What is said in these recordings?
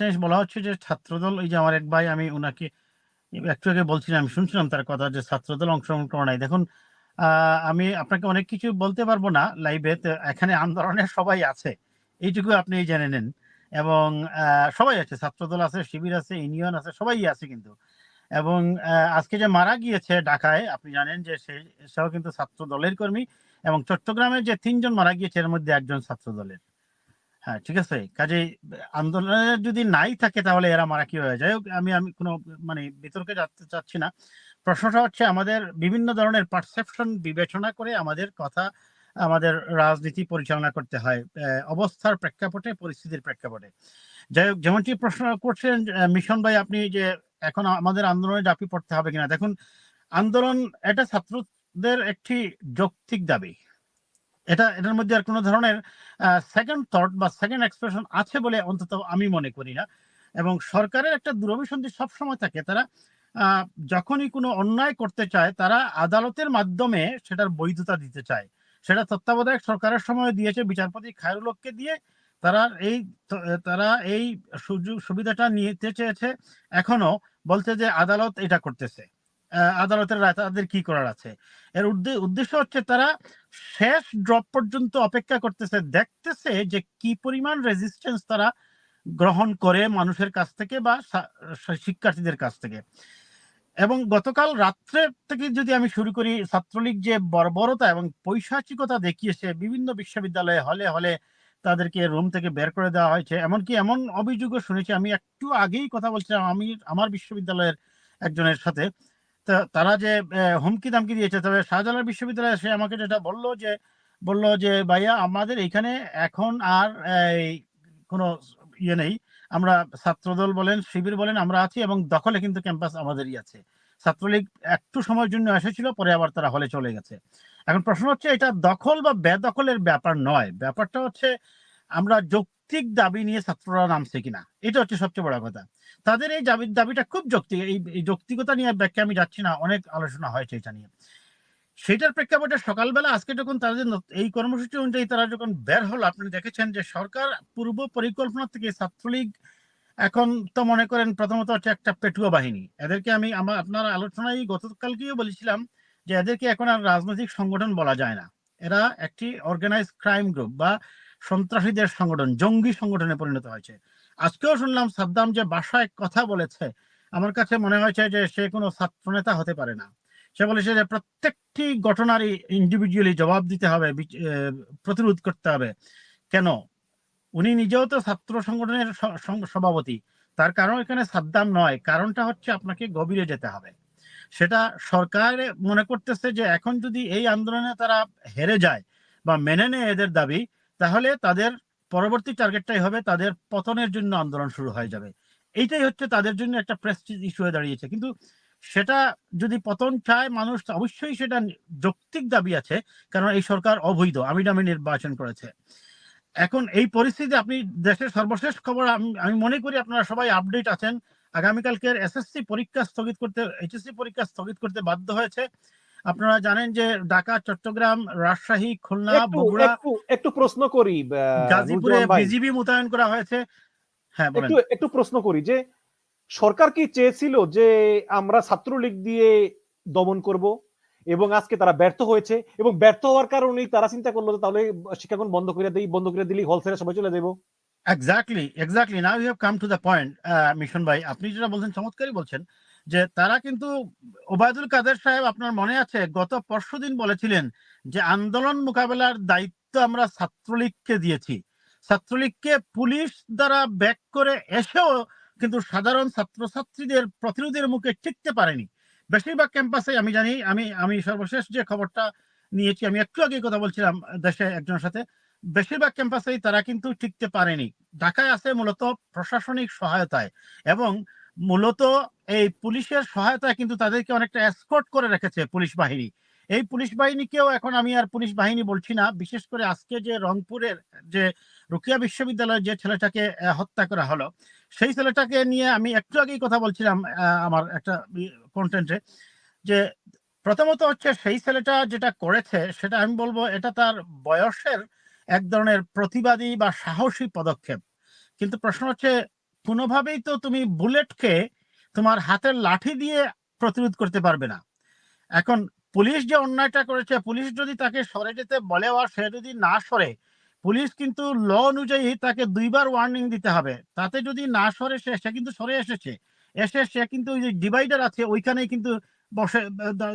আরেকটা জিনিস বলা হচ্ছে যে ছাত্রদল, এই যে আমার এক ভাই, আমি ওনাকে একটু আগে বলছিলাম আমি শুনছিলাম তার কথা যে ছাত্রদল অংশগ্রহণ করে নাই। দেখুন আমি আপনাকে অনেক কিছু বলতে পারব না লাইভে এখানে আন্দোলনের সবাই আছে, এইটুকু আপনি জেনে নেন। এবং সবাই আছে, ছাত্রদল আছে, শিবির আছে, ইউনিয়ন আছে, সবাই আছে কিন্তু। এবং আজকে যে মারা গিয়েছে ঢাকায়, আপনি জানেন যে সেও কিন্তু ছাত্র দলের কর্মী এবং চট্টগ্রামে যে তিনজন মারা গিয়েছে, এর মধ্যে একজন ছাত্র দলের হ্যাঁ ঠিক আছে। কাজেই আন্দোলনের যদি নাই থাকে তাহলে এরা মারা কি হয়ে যায়। আমি আমি কোনো মানে বিতর্কে যাতে চাচ্ছি না। প্রশ্নটা হচ্ছে আমাদের বিভিন্ন ধরনের পারসেপশন বিবেচনা করে আমাদের কথা, আমাদের রাজনীতি পরিচালনা করতে হয় অবস্থার প্রেক্ষাপটে, পরিস্থিতির প্রেক্ষাপটে। যাই হোক, যেমনটি প্রশ্ন করছেন মিশন ভাই, আপনি যে এখন আমাদের আন্দোলনে ডাপি পড়তে হবে কিনা। দেখুন, আন্দোলন এটা ছাত্রদের একটি যৌক্তিক দাবি। এটা, এটার মধ্যে আর কোনো ধরনের সেকেন্ড থট বা সেকেন্ড এক্সপ্রেশন আছে বলে অন্তত আমি মনে করি না। এবং সরকারের একটা দুরভিসন্ধি সবসময় থাকে, তারা যখনই কোনো অন্যায় করতে চায়, তারা আদালতের মাধ্যমে সেটার বৈধতা দিতে চায়। সেটা তত্ত্বাবধায়ক সরকারের সময় দিয়েছে, বিচারপতি খায়রুল হককে দিয়ে, তারা এই তারা এই সুযোগ, সুবিধাটা নিতে চেয়েছে, এখনও বলছে যে আদালত এটা করতেছে। আদালতের রায়, তাদের কি করার আছে? এর উদ্দে- উদ্দেশ্য হচ্ছে তারা শেষ ড্রপ পর্যন্ত অপেক্ষা করতেছে, দেখতেছে যে কি পরিমাণ রেজিস্ট্যান্স তারা গ্রহণ করে মানুষের কাছ থেকে বা শিক্ষার্থীদের কাছ থেকে। এবং গতকাল রাত্রে থেকে যদি আমি শুরু করি, ছাত্রলীগ যে বর্বরতা এবং পৈশাচিকতা দেখিয়েছে, বিভিন্ন বিশ্ববিদ্যালয়ে হলে হলে তাদেরকে রুম থেকে বের করে দেওয়া হয়েছে। এমনকি এমন অভিযোগও শুনেছি, আমি একটু আগেই কথা বলছিলাম, আমি, আমার বিশ্ববিদ্যালয়ের একজনের সাথে। তারা যে হুমকি দামকি দিয়েছে, তবে শাহজালাল বিশ্ববিদ্যালয়ে সে আমাকে যেটা বলল যে বলল যে, ভাইয়া, আমাদের এখানে এখন আর কোনো ইয়ে নেই। আমরা ছাত্রদল বলেন, শিবির বলেন, আমরা আছি এবং দখলে কিন্তু ক্যাম্পাস আমাদেরই আছে। ছাত্রলীগ একটু সময়ের জন্য এসেছিল, পরে আবার তারা হলে চলে গেছে। এখন প্রশ্ন হচ্ছে, এটা দখল বা বেদখলের ব্যাপার নয়। ব্যাপারটা হচ্ছে, আমরা যৌক্তিক দাবি নিয়ে ছাত্ররা নামছে কিনা? এটা হচ্ছে সবচেয়ে বড় কথা। তাদের এই দাবি, দাবিটা খুব যৌক্তিক এই যৌক্তিকতা নিয়ে ব্যাখ্যা আমি যাচ্ছি না, অনেক আলোচনা হয়েছে এটা নিয়ে। সেটার প্রেক্ষাপটে সকালবেলা আজকে যখন তাদের এই কর্মসূচি অনুযায়ী তারা যখন বের হলো আপনি দেখেছেন যে সরকার পূর্ব পরিকল্পনা থেকে ছাত্রলীগ এখন তো মনে করেন প্রথমত হচ্ছে একটা পেটুয়া বাহিনী। এদেরকে আমি আমার আপনার আলোচনায় গতকালকেও বলেছিলাম যে এদেরকে এখন আর রাজনৈতিক সংগঠন বলা যায় না। এরা একটি অর্গানাইজ ক্রাইম গ্রুপ বা সন্ত্রাসীদের সংগঠন, জঙ্গি সংগঠনে পরিণত হয়েছে। আজকেও শুনলাম সাদ্দাম যে বাসায় কথা বলেছে, আমার কাছে মনে হয়েছে যে সে কোনো ছাত্রনেতা হতে পারে না। সে বলেছে যে প্রত্যেকটি ঘটনারই ইন্ডিভিজুয়ালি জবাব দিতে হবে প্রতিরোধ করতে হবে। কেন? উনি নিজেও তো ছাত্র সংগঠনের সভাপতি। তার কারণ এখানে সাদ্দাম নয়, কারণটা হচ্ছে আপনাকে গভীরে যেতে হবে। সেটা সরকার মনে করতেছে যে এখন যদি এই আন্দোলনে তারা হেরে যায় বা মেনে নেয় এদের দাবি তাহলে তাদের পরবর্তী টার্গেটটাই হবে তাদের পতনের জন্য আন্দোলন শুরু হয়ে যাবে। এইটাই হচ্ছে তাদের জন্য একটা প্রেস্টিজ ইস্যু হয়ে দাঁড়িয়েছে। কিন্তু সেটা যদি পতন চায় মানুষ অবশ্যই সেটা যৌক্তিক দাবি আছে কারণ এই সরকার অবৈধ আমি নামে নির্বাচন করেছে। এখন এই পরিস্থিতি আপনি দেশের সর্বশেষ খবর, আমি মনে করি আপনারা সবাই আপডেট আছেন। আগামীকালকের এসএসসি পরীক্ষা স্থগিত করতে এইচএসসি পরীক্ষা স্থগিত করতে বাধ্য হয়েছে। আপনারা জানেন যে ঢাকা চট্টগ্রাম রাজশাহী খুলনা বগুড়া একটু প্রশ্ন করি গাজীপুরে বিজিবি মোতায়েন করা হয়েছে। হ্যাঁ একটু একটু প্রশ্ন করি যে সরকার কি চেয়েছিল যে আমরা ছাত্রলীগ দিয়ে দমন করব? এবং আজকে তারা ব্যর্থ হয়েছে এবং ব্যর্থ হওয়ার কারণেই তারা চিন্তা করল যে তাহলে শিক্ষাগণ বন্ধ করে দেই বন্ধ করে দিলেই হল ছেড়ে সবাই চলে যাব exactly exactly now you have come to the point mission ভাই। আপনি যেটা বলছেন চমৎকারই বলছেন। যে তারা কিন্তু ওবায়দুল কাদের সাহেব আপনার মনে আছে, গত পরশুদিন বলেছিলেন যে আন্দোলন মোকাবেলার দায়িত্ব আমরা ছাত্রলীগকে দিয়েছি। ছাত্রলীগকে পুলিশ দ্বারা ব্যাক করে এসেও কিন্তু সাধারণ ছাত্রছাত্রীদের প্রতিরোধের মুখে টিকতে পারেনি। বেশিরভাগ ক্যাম্পাসে আমি জানি, আমি আমি সর্বশেষ যে খবরটা নিয়েছি, আমি একটু আগে কথা বলছিলাম দেশে একজনের সাথে, বেশিরভাগ ক্যাম্পাসেই তারা কিন্তু টিকতে পারেনি। ঢাকায় আছে মূলত প্রশাসনিক সহায়তায় এবং মূলত এই পুলিশের সহায়তা কিন্তু তাদেরকে অনেকটা এসকর্ট করে রেখেছে পুলিশ বাহিনী। এই পুলিশ বাহিনীকেও এখন আমি আর পুলিশ বাহিনী বলছি না, বিশেষ করে আজকে যে রংপুরের যে রুকিয়া বিশ্ববিদ্যালয়ের যে ছেলেটাকে হত্যা করা হলো, সেই ছেলেটাকে নিয়ে আমি একটু আগেই কথা বলছিলাম আমার একটা কন্টেন্টে যে প্রথমত হচ্ছে সেই ছেলেটা যেটা করেছে, সেটা আমি বলব এটা তার বয়সের এক ধরনের প্রতিবাদী বা সাহসী পদক্ষেপ। কিন্তু প্রশ্ন হচ্ছে কোনোভাবেই তো তুমি বুলেটকে তোমার হাতের লাঠি দিয়ে প্রতিরোধ করতে পারবে না। এখন পুলিশ যে অন্যায়টা করেছে, পুলিশ যদি তাকে সরে যেতে বলে আর সে যদি না সরে, পুলিশ কিন্তু ল অনুযায়ী তাকে দুইবার ওয়ার্নিং দিতে হবে। তাতে যদি না সরে, সে সে কিন্তু সরে এসেছে। এসে সে কিন্তু ওই যে ডিভাইডার আছে, ওইখানেই কিন্তু বসে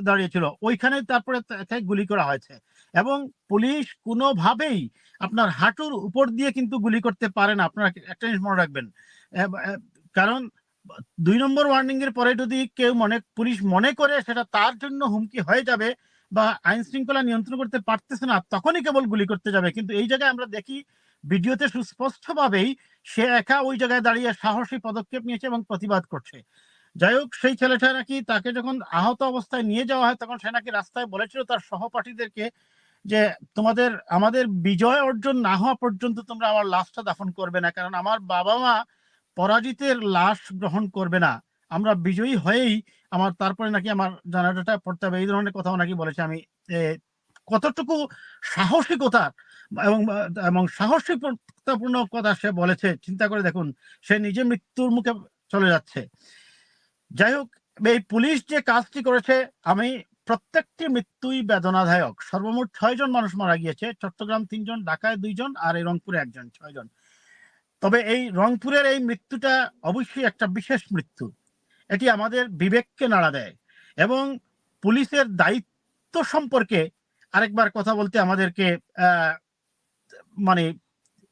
দাঁড়িয়েছিল। ওইখানে তারপরে তাকে গুলি করা হয়েছে। এবং পুলিশ কোনোভাবেই আপনার হাঁটুর উপর দিয়ে কিন্তু গুলি করতে পারে না। আপনারা একটা জিনিস মনে রাখবেন কারণ দুই নম্বর ওয়ার্নিং এর পরে যদি কেউ মনে, পুলিশ মনে করে সেটা তার জন্য হুমকি হয়ে যাবে বা আইন শৃঙ্খলা নিয়ন্ত্রণ করতে পারতেছে না, তখনই কেবল গুলি করতে যাবে। কিন্তু এই জায়গায় আমরা দেখি ভিডিওতে সুস্পষ্টভাবেই সে একা ওই জায়গায় দাঁড়িয়ে সাহসী পদক্ষেপ নিয়েছে এবং প্রতিবাদ করছে। যাই হোক, সেই ছেলেটা নাকি তাকে যখন আহত অবস্থায় নিয়ে যাওয়া হয় তখন সে নাকি রাস্তায় বলেছিল তার সহপাঠীদেরকে যে, তোমাদের, আমাদের বিজয় অর্জন না হওয়া পর্যন্ত তোমরা আমার লাশটা দাফন করবে না, কারণ আমার বাবা মা পরাজিতের লাশ গ্রহণ করবে না। আমরা বিজয়ী হয়েই আমার তারপরে নাকি আমার জানাজাটা পড়তে হবে। এই ধরনের কথাও নাকি বলেছে আমি। কতটুকু সাহসিকতা এবং এবং সাহসিকতাপূর্ণ কথা সে বলেছে, চিন্তা করে দেখুন, সে নিজে মৃত্যুর মুখে চলে যাচ্ছে। যাই হোক, এই পুলিশ যে কাজটি করেছে, আমি প্রত্যেকটি মৃত্যুই বেদনাদায়ক। সর্বমোট ছয় জন মানুষ মারা গিয়েছে। চট্টগ্রাম তিনজন, ঢাকায় দুইজন, আর এই রংপুরে একজন, ছয়জন। তবে এই রংপুরের এই মৃত্যুটা অবশ্যই একটা বিশেষ মৃত্যু। এটি আমাদের বিবেককে নাড়া দেয় এবং পুলিশের দায়িত্ব সম্পর্কে আরেকবার কথা বলতে আমাদেরকে মানে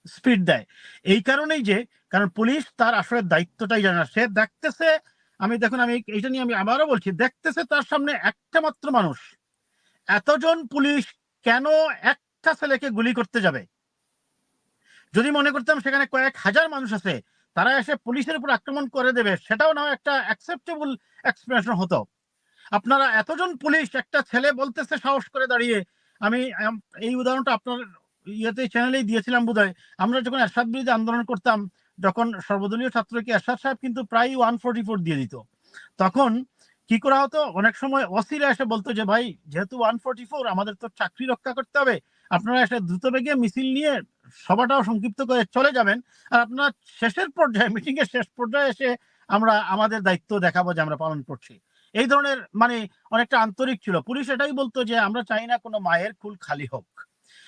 স্পিড দেয়। এই কারণেই যে, কারণ পুলিশ তার আসলে দায়িত্বটাই জানে না। সে দেখতেছে, আমি দেখুন, আমি এইটা নিয়ে আমি আবারও বলছি, দেখতেছে তার সামনে একটা মাত্র মানুষ। এতজন পুলিশ কেন একটা ছেলেকে গুলি করতে যাবে? যদি মনে করতাম সেখানে কয়েক হাজার মানুষ আছে, তারা এসে পুলিশের উপর আক্রমণ করে দেবে, সেটাও না একটা অ্যাকসেপ্টেবল এক্সপ্রেশন হতো। আপনারা এতজন পুলিশ, একটা ছেলে বলতেছে সাহস করে দাঁড়িয়ে, আমি এই উদাহরণটা আপনার ইয়েতে চ্যানেলেই দিয়েছিলাম বোধহয়। আমরা যখন এরশাদ বিরোধী আন্দোলন করতাম, যখন সর্বদলীয় ছাত্রকে এরশাদ সাহেব কিন্তু প্রায় ওয়ান ফোর্টি ফোর দিয়ে দিত। তখন কি করা হতো? অনেক সময় অসিরা এসে বলতো যে, ভাই, যেহেতু ওয়ান ফোর্টি ফোর, আমাদের তো চাকরি রক্ষা করতে হবে। আপনারা এসে দ্রুত বেগে মিছিল নিয়ে সভাটাও সংক্ষিপ্ত করে চলে যাবেন। আর আপনার শেষের পর্যায়ে মিটিং এর শেষ পর্যায়ে এসে আমরা আমাদের দায়িত্ব দেখাবো যে আমরা পালন করছি। এই ধরনের মানে অনেকটা আন্তরিক ছিল। পুলিশ এটাই বলতো যে আমরা চাই না কোনো মায়ের কুল খালি হোক।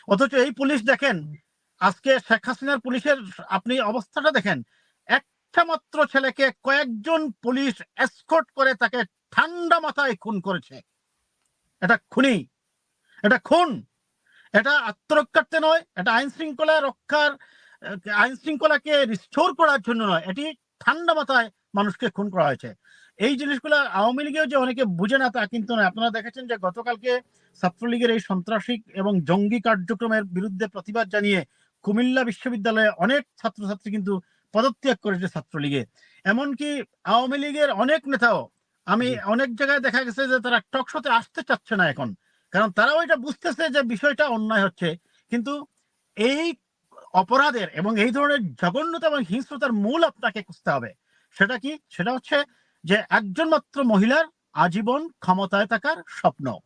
অথচ এই পুলিশ দেখেন, আজকে শেখ হাসিনার পুলিশের আপনি অবস্থাটা দেখেন, একটা মাত্র ছেলেকে কয়েকজন পুলিশ এসকর্ট করে তাকে ঠান্ডা মাথায় খুন করেছে। এটা খুনি। এটা খুন। এটা আত্মরক্ষার্থে নয় এটা আইন শৃঙ্খলা রক্ষার আইন শৃঙ্খলাকে রিস্টোর করার জন্য নয় এটি ঠান্ডা মাথায় মানুষকে খুন করা হয়েছে। এই জিনিসগুলো আওয়ামী লীগেও যে অনেকে বুঝে না তা কিন্তু নয়। আপনারা দেখেছেন যে গতকালকে ছাত্রলীগের এই সন্ত্রাসী এবং জঙ্গি কার্যক্রমের বিরুদ্ধে প্রতিবাদ জানিয়ে কুমিল্লা বিশ্ববিদ্যালয়ে অনেক ছাত্রছাত্রী কিন্তু পদত্যাগ করেছে ছাত্রলীগে। এমনকি আওয়ামী লীগের অনেক নেতাও আমি অনেক জায়গায় দেখা গেছে যে তারা টক শোতে আসতে চাচ্ছে না এখন। কারণ তারাও এটা বুঝতেছে যে বিষয়টা অন্যায় হচ্ছে। কিন্তু এই অপরাধের এবং এই ধরনের জঘন্যতা এবং হিংস্রতার মূল আপনাকে খুঁজতে হবে। সেটা কি? সেটা হচ্ছে যে একজন মাত্র মহিলার আজীবন ক্ষমতায় থাকার স্বপ্ন।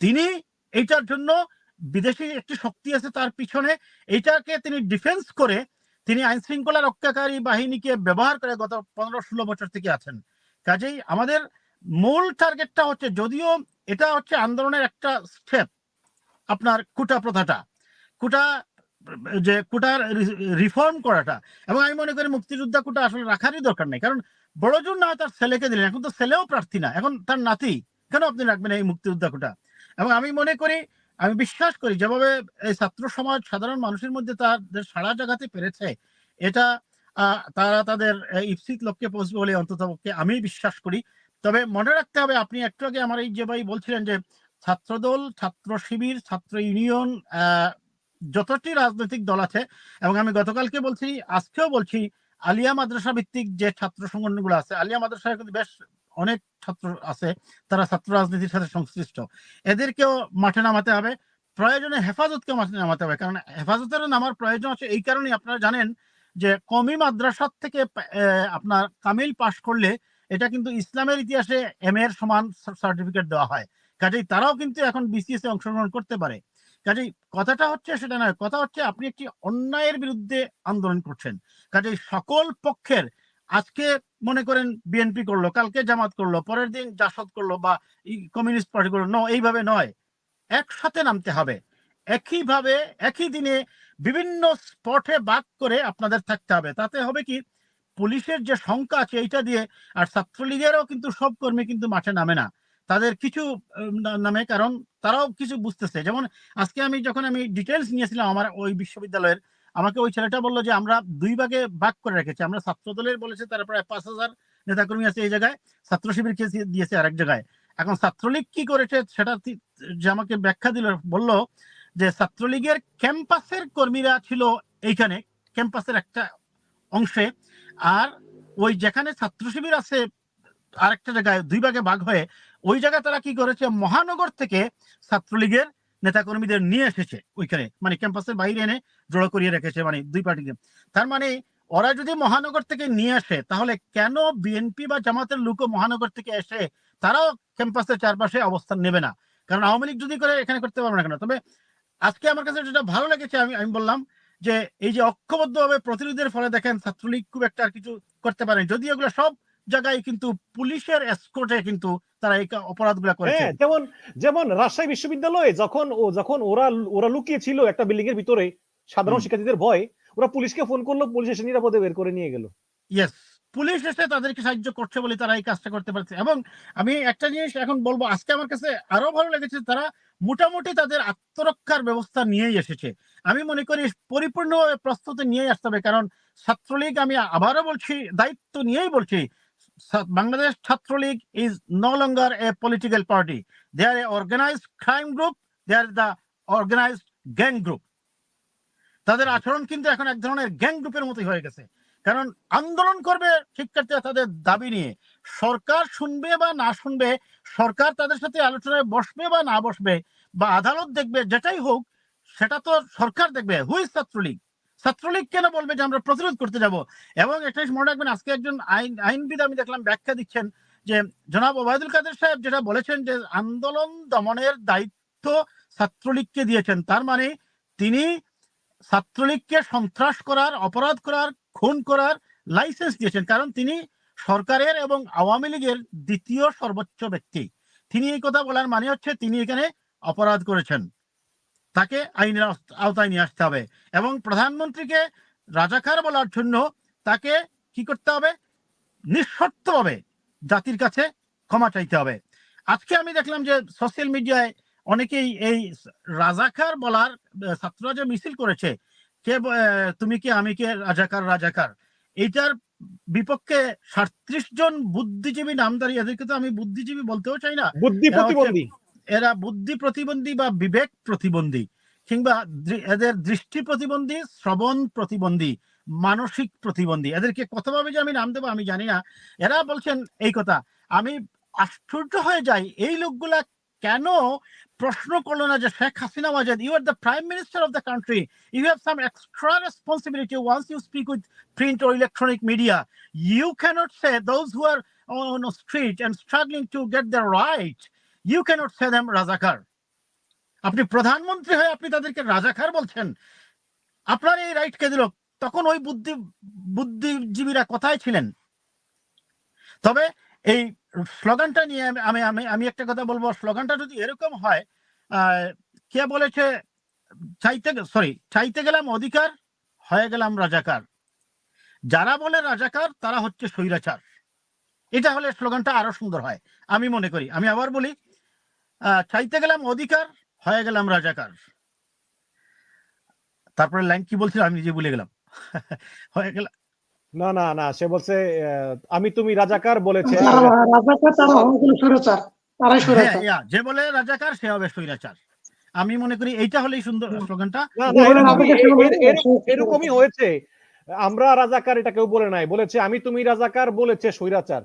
তিনি এইটার জন্য বিদেশি একটি শক্তি আছে তার পিছনে। এইটাকে তিনি ডিফেন্স করে তিনি আইন শৃঙ্খলা রক্ষাকারী বাহিনীকে ব্যবহার করে গত পনেরো ষোলো বছর থেকে আছেন। কাজেই আমাদের মূল টার্গেটটা হচ্ছে যদিও এটা হচ্ছে আন্দোলনের একটা স্টেপ আপনার কুটা প্রথাটা। কুটা, যে কুটার রিফর্ম করাটা। এবং আমি মনে করি মুক্তিযোদ্ধা কুটা আসলে রাখারই দরকার নেই। কারণ বড়জন না তার ছেলেকে দিলেন, এখন তো ছেলেও প্রার্থী না। এখন তার নাতি, কেন আপনি রাখবেন এই মুক্তিযোদ্ধা কুটা? এবং আমি মনে করি, আমি বিশ্বাস করি, যেভাবে এই ছাত্র সমাজ সাধারণ মানুষের মধ্যে তাদের সাড়া জাগাতে পেরেছে, এটা তারা তাদের ইপ্সিত লক্ষ্যে পৌঁছবে বলে অন্তত আমি বিশ্বাস করি। তবে মনে রাখতে হবে, আপনি একটু আগে আমার এই যে ভাই বলছিলেন যে ছাত্রদল, ছাত্র শিবির, ছাত্র ইউনিয়ন যতটি রাজনৈতিক দল আছে, এবং আমি গতকালকে বলছি, আজকেও বলছি, আলিয়া মাদ্রাসা ভিত্তিক যে ছাত্র সংগঠনগুলো আছে, আলিয়া মাদ্রাসায় কিন্তু বেশ অনেক ছাত্র আছে, তারা ছাত্র রাজনীতির সাথে সংশ্লিষ্ট। এদেরকেও মাঠে নামাতে হবে, প্রয়োজনে হেফাজতকে মাঠে নামাতে হবে, কারণ হেফাজতের নামার প্রয়োজন আছে এই কারণেই। আপনারা জানেন যে কমি মাদ্রাসার থেকে আপনার কামিল পাশ করলে এটা কিন্তু ইসলামের ইতিহাসে এম এর সমান সার্টিফিকেট দেওয়া হয়। কাজেই তারাও কিন্তু এখন বিসিএস এ অংশগ্রহণ করতে পারে। কাজেই কথাটা হচ্ছে সেটা নয়, কথা হচ্ছে আপনি একটি অন্যায়ের বিরুদ্ধে আন্দোলন করছেন। কাজেই সকল পক্ষের আজকে মনে করেন বিএনপি করল, কালকে জামাত করল, পরের দিন জাসদ করল বা কমিউনিস্ট পার্টি করল, ন, এইভাবে নয়। একসাথে নামতে হবে। একইভাবে, একই দিনে বিভিন্ন স্পটে বাক করে আপনাদের থাকতে হবে। তাতে হবে কি? পুলিশের যে সংখ্যা আছে এইটা দিয়ে আর ছাত্রলীগেরও কিন্তু সব কর্মী কিন্তু মাঠে নামে না। তাদের কিছু নামে কারণ তারাও কিছু বুঝতেছে। যেমন আজকে আমি যখন আমি ডিটেলস নিয়েছিলাম আমার ওই বিশ্ববিদ্যালয়ের, আমাকে ওই ছেলেটা বলল যে আমরা দুই ভাগে ভাগ করে রেখেছি। আমরা ছাত্র দলের বলেছে তারা প্রায় পাঁচ হাজার নেতাকর্মী আছে এই জায়গায়, ছাত্র শিবিরকে দিয়ে- দিয়েছে আরেক জায়গায়। এখন ছাত্রলীগ কি করেছে সেটা যে আমাকে ব্যাখ্যা দিল, বলল যে ছাত্রলীগের ক্যাম্পাসের কর্মীরা ছিল এইখানে। ক্যাম্পাসের একটা অংশে। আর ওই যেখানে ছাত্র শিবির আছে, আরেকটা জায়গায়, দুই ভাগে ভাগ হয়ে, ওই জায়গায় তারা কি করেছে, মহানগর থেকে ছাত্রলীগের নেতাকর্মীদের নিয়ে এসেছে ওইখানে। মানে ক্যাম্পাসের বাইরে এনে জড়ো করিয়ে রেখেছে মানে দুই পার্টিকে। তার মানে ওরা যদি মহানগর থেকে নিয়ে আসে, তাহলে কেন বিএনপি বা জামাতের লোকও মহানগর থেকে এসে তারাও ক্যাম্পাসের চারপাশে অবস্থান নেবে না? কারণ আওয়ামী লীগ যদি করে, এখানে করতে পারবে না কেন? তবে আজকে আমার কাছে যেটা ভালো লেগেছে, আমি আমি বললাম যে এই যে ঐক্যবদ্ধভাবে প্রতিরোধের ফলে দেখেন ছাত্রলীগ খুব একটা আর কিছু করতে পারে যদি এগুলো সব জায়গায় কিন্তু পুলিশের এসকোটে কিন্তু তারা এই অপরাধগুলো করে হ্যাঁ যেমন যেমন রাজশাহী বিশ্ববিদ্যালয়ে যখন ও যখন ওরা ওরা লুকিয়ে ছিল একটা বিল্ডিং এর ভিতরে সাধারণ শিক্ষার্থীদের ভয় ওরা পুলিশকে ফোন করল পুলিশ এসে নিরাপদে বের করে নিয়ে গেল। ইয়েস পুলিশ এসে তাদেরকে সাহায্য করছে বলে তারা এই কাজটা করতে পারছে। এবং আমি একটা জিনিস এখন বলব, আজকে আমার কাছে আরও ভালো লেগেছে, তারা মোটামুটি তাদের আত্মরক্ষার ব্যবস্থা নিয়েই এসেছে। আমি মনে করি পরিপূর্ণভাবে প্রস্তুতি নিয়েই আসতে হবে, কারণ ছাত্রলীগ আমি আবারও বলছি, দায়িত্ব নিয়েই বলছি Bangladesh Chhatra League is no longer a political party they are a organised crime group they are the organised gang group তাদের আচরণ কিন্তু এখন এক ধরনের গ্যাং গ্রুপের মতোই হয়ে গেছে। কারণ আন্দোলন করবে শিক্ষার্থীরা তাদের দাবি নিয়ে। সরকার শুনবে বা না শুনবে, সরকার তাদের সাথে আলোচনায় বসবে বা না বসবে, বা আদালত দেখবে যেটাই হোক, সেটা তো সরকার দেখবে। হুই ছাত্রলীগ? ছাত্রলীগ কেন বলবে যে আমরা প্রতিরোধ করতে যাব? এবং একটা মনে রাখবেন, আজকে একজন আইন, আইনবিদ আমি দেখলাম ব্যাখ্যা দিচ্ছেন যে, জনাব ওবায়দুল কাদের সাহেব যেটা বলেছেন যে, আন্দোলন দমনের দায়িত্ব ছাত্রলীগকে দিয়েছেন। তার মানে তিনি ছাত্রলীগকে সন্ত্রাস করার, অপরাধ করার খুন করার লাইসেন্স দিয়েছেন। কারণ তিনি সরকারের এবং আওয়ামী লীগের দ্বিতীয় সর্বোচ্চ ব্যক্তি। তিনি এই কথা বলার মানে হচ্ছে তিনি এখানে অপরাধ করেছেন। তাকে আইনের আওতায় নিয়ে আসতে হবে এবং প্রধানমন্ত্রীকে রাজাকার বলার জন্য তাকে কি করতে হবে? নিঃশর্তভাবে জাতির কাছে ক্ষমা চাইতে হবে। আজকে আমি দেখলাম যে সোশ্যাল মিডিয়ায় অনেকেই এই রাজাকার বলার, ছাত্ররা যে মিছিল করেছে কে তুমি কি আমি কে রাজাকার রাজাকার? এইটার বিপক্ষে সাঁত্রিশ জন বুদ্ধিজীবী নামদারি এদেরকে তো আমি বুদ্ধিজীবী বলতেও চাই না। বুদ্ধি প্রতিবন্ধী। এরা বুদ্ধি প্রতিবন্ধী বা বিবেক প্রতিবন্ধী কিংবা এদের দৃষ্টি প্রতিবন্ধী শ্রবণ প্রতিবন্ধী মানসিক প্রতিবন্ধী। এদেরকে কতভাবে যে আমি নাম দেবো আমি জানি না। এরা বলছেন এই কথা আমি আশ্চর্য হয়ে যাই এই লোকগুলা কেন প্রশ্ন করল না যে Sheikh Hasina Wazed you are the prime minister of the country you have some extra responsibility once you speak with or electronic media. You cannot say those who are on the street and struggling to get their right you can't say them razakar আপনি প্রধানমন্ত্রী হয়ে আপনি তাদেরকে রাজাকার বলছেন। আপনার এই right কে দিল। তখন ওই বুদ্ধি, বুদ্ধিজীবীরা কোথায় ছিলেন? তবে এই স্লোগানটা নিয়ে আমি- আমি আমি একটা কথা বলব। স্লোগানটা যদি এরকম হয় কে বলেছে, চাইতে সরি চাইতে গেলাম অধিকার, হয়ে গেলাম রাজাকার। যারা বলে রাজাকার, তারা হচ্ছে স্বৈরাচার। এটা হলে স্লোগানটা আরও সুন্দর হয়, আমি মনে করি। আমি আবার বলি চাইতে গেলাম অধিকার, হয়ে গেলাম রাজাকার। তারপরে লাইন কি বলছিল আমি নিজে ভুলে গেলাম। হয়ে গেল না না না সে বলছে আহ, আমি তুমি রাজাকার বলেছে। হ্যাঁ, ইয়া, যে বলে রাজাকার সে হবে স্বৈরাচার। আমি মনে করি এইটা হলেই সুন্দর স্লোগানটা। এরকমই- হয়েছে। আমরা রাজাকার এটা কেউ বলে নাই। বলেছে আমি তুমি রাজাকার বলেছে স্বৈরাচার।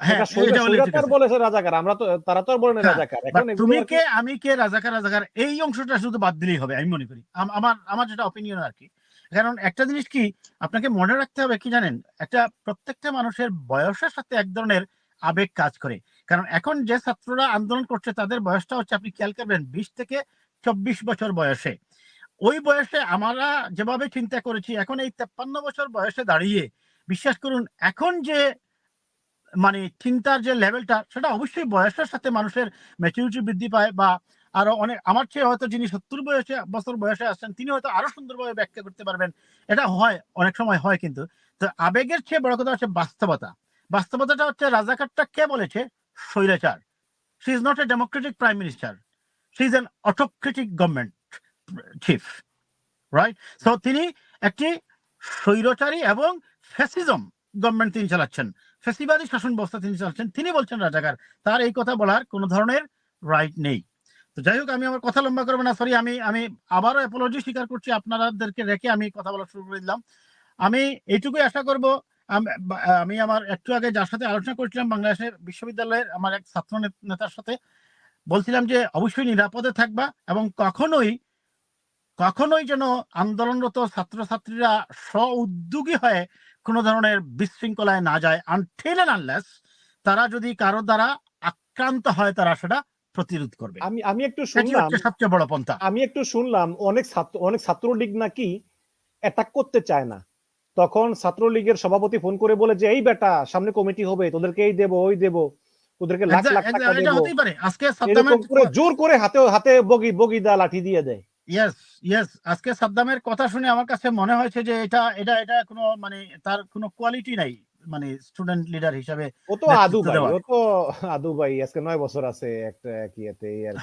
হ্যাঁ এটা স্বৈরা- এটা হলেই ঠিক স্বৈরাচার আছে। বলেছে রাজাকার। আমরা তো তারা তো বলে না হ্যাঁ, রাজাকার। But এখন এগুলো তুমি কে আমি কে রাজাকার রাজাকার এই অংশটা শুধু বাদ দিলেই হবে আমি মনে করি। আমার আমার যেটা অপিনিয়ন আর কি। কারণ একটা জিনিস কি, আপনাকে মনে রাখতে হবে কি জানেন? একটা প্রত্যেকটা মানুষের বয়সের সাথে এক ধরনের আবেগ কাজ করে। কারণ এখন যে ছাত্ররা আন্দোলন করছে, তাদের বয়সটা হচ্ছে, আপনি খেয়াল করবেন, বিশ থেকে চব্বিশ বছর বয়সে। ওই বয়সে আমরা যেভাবে চিন্তা করেছি, এখন এই তেপ্পান্ন বছর বয়সে দাঁড়িয়ে বিশ্বাস করুন, এখন যে মানে চিন্তার যে লেভেলটা সেটা অবশ্যই বয়সের সাথে মানুষের ম্যাচুরিটি বৃদ্ধি পায় বা আরও অনেক, আমার চেয়ে হয়তো যিনি সত্তর বয়সে, বছর বয়সে আসছেন, তিনি হয়তো আরও সুন্দরভাবে ব্যাখ্যা করতে পারবেন। এটা হয়, অনেক সময় হয় কিন্তু। তো আবেগের চেয়ে বড় কথা হচ্ছে বাস্তবতা। বাস্তবতাটা হচ্ছে রাজাকারটা কে বলেছে? স্বৈরাচার। She is not a democratic prime minister she is an autocratic government chief right so তিনি একটি স্বৈরচারী এবং ফ্যাসিজম গভর্নমেন্ট তিনি চালাচ্ছেন। ফ্যাসিবাদী শাসন ব্যবস্থা তিনি চালাচ্ছেন। তিনি বলছেন রাজাকার। তার এই কথা বলার কোনো ধরনের রাইট নেই। তো যাই হোক, আমি আমার কথা লম্বা করব না সরি আমি আমি আবারও অ্যাপোলজি স্বীকার করছি আপনাদেরকে রেখে আমি কথা বলা শুরু করে দিলাম। আমি এইটুকুই আশা করব, আমি আমার একটু আগে যার সাথে আলোচনা করছিলাম বাংলাদেশের বিশ্ববিদ্যালয়ের আমার এক ছাত্র নেতার সাথে, বলছিলাম যে অবশ্যই নিরাপদে থাকবা এবং কখনোই কখনোই যেন আন্দোলনরত ছাত্রছাত্রীরা স্ব উদ্যোগী হয়ে কোনো ধরনের বিশৃঙ্খলায় না যায় আনটিল আনলেস তারা যদি কারও দ্বারা আক্রান্ত হয় তারা সেটা প্রতিরোধ করবে। আমি আমি একটু শুনলাম সবচেয়ে বড় পন্থা। আমি একটু শুনলাম অনেক ছাত্র অনেক ছাত্রলীগ নাকি অ্যাটাক করতে চায় না। তখন ছাত্রলীগের সভাপতি ফোন করে বলে যে এই বেটা সামনে কমিটি হবে তোদেরকে এই দেবো ওই দেবো তোদেরকে লাখ লাখ টাকা পারে। আজকে জোর করে হাতে হাতে বগি বগি দা লাঠি দিয়ে দেয়। ইয়েস ইয়েস আজকে সাদ্দামের কথা শুনে আমার কাছে মনে হয়েছে যে এটা এটা এটা কোনো মানে তার কোনো কোয়ালিটি নাই। মানে স্টুডেন্ট লিডার হিসাবে ও তো আদু ভাই। ও তো আদু ভাই আজকে নয় বছর আছে একটা কি এতে আর